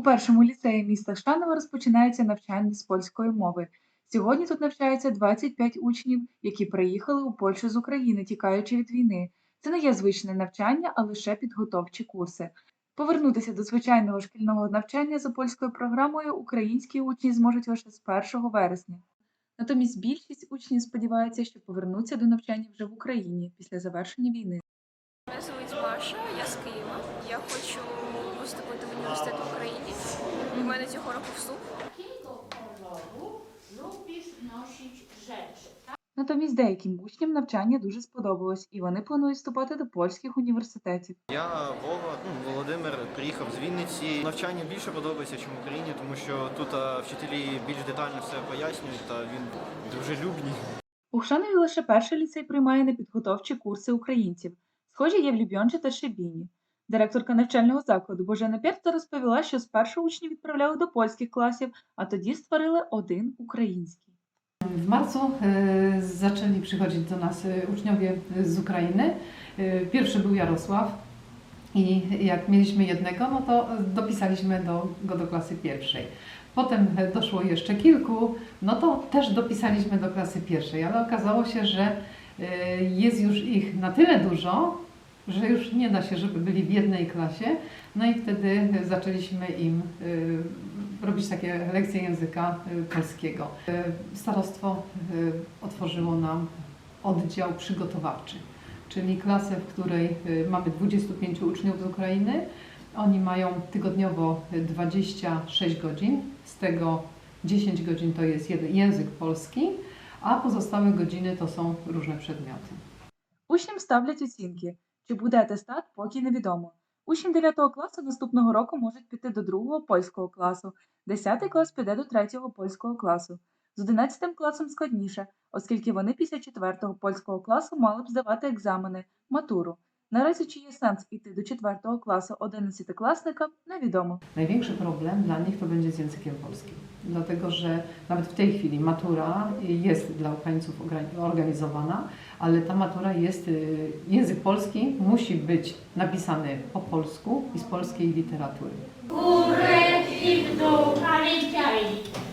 У першому ліцеї міста Штанова розпочинається навчання з польської мови. Сьогодні тут навчається 25 учнів, які приїхали у Польщу з України, тікаючи від війни. Це не є звичне навчання, а лише підготовчі курси. Повернутися до звичайного шкільного навчання за польською програмою українські учні зможуть лише з 1 вересня. Натомість більшість учнів сподівається, що повернуться до навчання вже в Україні після завершення війни. Мене звуть Маша, я з Києва. Я хочу поступити в університет в Україні. У мене цього року вступ. Jakiego koloru lubisz nosić rzeczy? Натомість деяким учням навчання дуже сподобалось, і вони планують вступати до польських університетів. Я Вова, ну, Володимир, приїхав з Вінниці. Навчання більше подобається, ніж в Україні, тому що тут а, вчителі більш детально все пояснюють та він дружелюбний. У Хшанові лише перший ліцей приймає на підготовчі курси українців. Схожі є в Любьончі та Шебіні. Директорка навчального закладу Божена Пєрта розповіла, що спершу учні відправляли до польських класів, а тоді створили один український. W marcu e, zaczęli przychodzić do nas e, uczniowie z Ukrainy. E, Pierwszy był Jarosław i jak mieliśmy jednego, no to dopisaliśmy do, go do klasy pierwszej. Potem e, doszło jeszcze kilku, no to też dopisaliśmy do klasy pierwszej, ale okazało się, że e, jest już ich na tyle dużo, że już nie da się, żeby byli w jednej klasie. No i wtedy zaczęliśmy im y, robić takie lekcje języka y, polskiego. Y, Starostwo y, otworzyło nam oddział przygotowawczy, czyli klasę, w której y, mamy 25 uczniów z Ukrainy. Oni mają tygodniowo y, 26 godzin, z tego 10 godzin to jest jeden język polski, a pozostałe godziny to są różne przedmioty. Учням ставлять оцінки. Чи буде атестат, поки невідомо. Учні 9 класу наступного року можуть піти до 2 польського класу, 10 клас піде до 3 польського класу. З 11 класом складніше, оскільки вони після 4 польського класу мали б здавати екзамени, матуру. Наразі чи є сенс іти до 4 класу 11-класникам, невідомо. Największy problem dla nich to będzie z językiem polskim, dlatego że nawet w tej chwili matura jest dla Ukraińców organizowana, ale ta matura jest, y, język polski musi być napisany po polsku i z polskiej literatury. Ale